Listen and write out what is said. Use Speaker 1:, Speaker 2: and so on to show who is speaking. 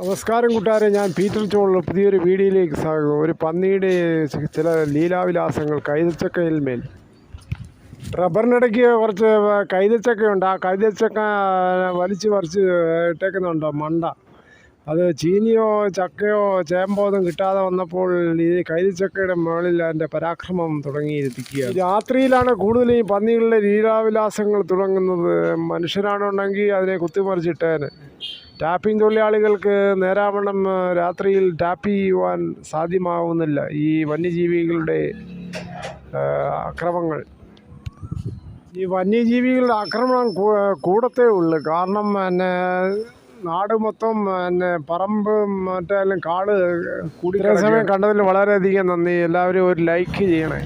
Speaker 1: നമസ്കാരം കൂട്ടുകാരെ ഞാൻ പീറ്റർ ചോളിൽ പുതിയൊരു വീഡിയോയിലേക്ക് സ്വാഗതം. ഒരു പന്നിയുടെ ചില ലീലാവിലാസങ്ങൾ കൈതച്ചക്കയിൽ മേൽ. റബ്ബറിനിടയ്ക്ക് കുറച്ച് കൈതച്ചക്കയുണ്ട്. ആ കൈതച്ചക്ക വലിച്ച് പറിച്ച് ഇട്ടേക്കുന്നുണ്ട് മണ്ട. അത് ചീനിയോ ചക്കയോ ചേമ്പോ ഒന്നും കിട്ടാതെ വന്നപ്പോൾ ഈ കൈതച്ചക്കയുടെ മുകളിൽ അതിന്റെ പരാക്രമം തുടങ്ങിയിരിക്കുക രാത്രിയിലാണ് കൂടുതലും ഈ പന്നികളുടെ ലീലാവിലാസങ്ങൾ തുടങ്ങുന്നത്. മനുഷ്യരാണുണ്ടെങ്കിൽ അതിനെ കുത്തിമറിച്ചിട്ടേന്. ടാപ്പിംഗ് തൊഴിലാളികൾക്ക് നേരാവണ്ണം രാത്രിയിൽ ടാപ്പ് ചെയ്യുവാൻ സാധ്യമാവുന്നില്ല. ഈ വന്യജീവികളുടെ അക്രമങ്ങൾ ഈ വന്യജീവികളുടെ ആക്രമണം കൂടത്തേ ഉള്ളൂ. കാരണം പിന്നെ നാട് മൊത്തം പിന്നെ പറമ്പ് മറ്റേ കാട് കൂടി സമയം കണ്ടതിൽ വളരെയധികം നന്ദി. എല്ലാവരും ഒരു ലൈക്ക് ചെയ്യണേ.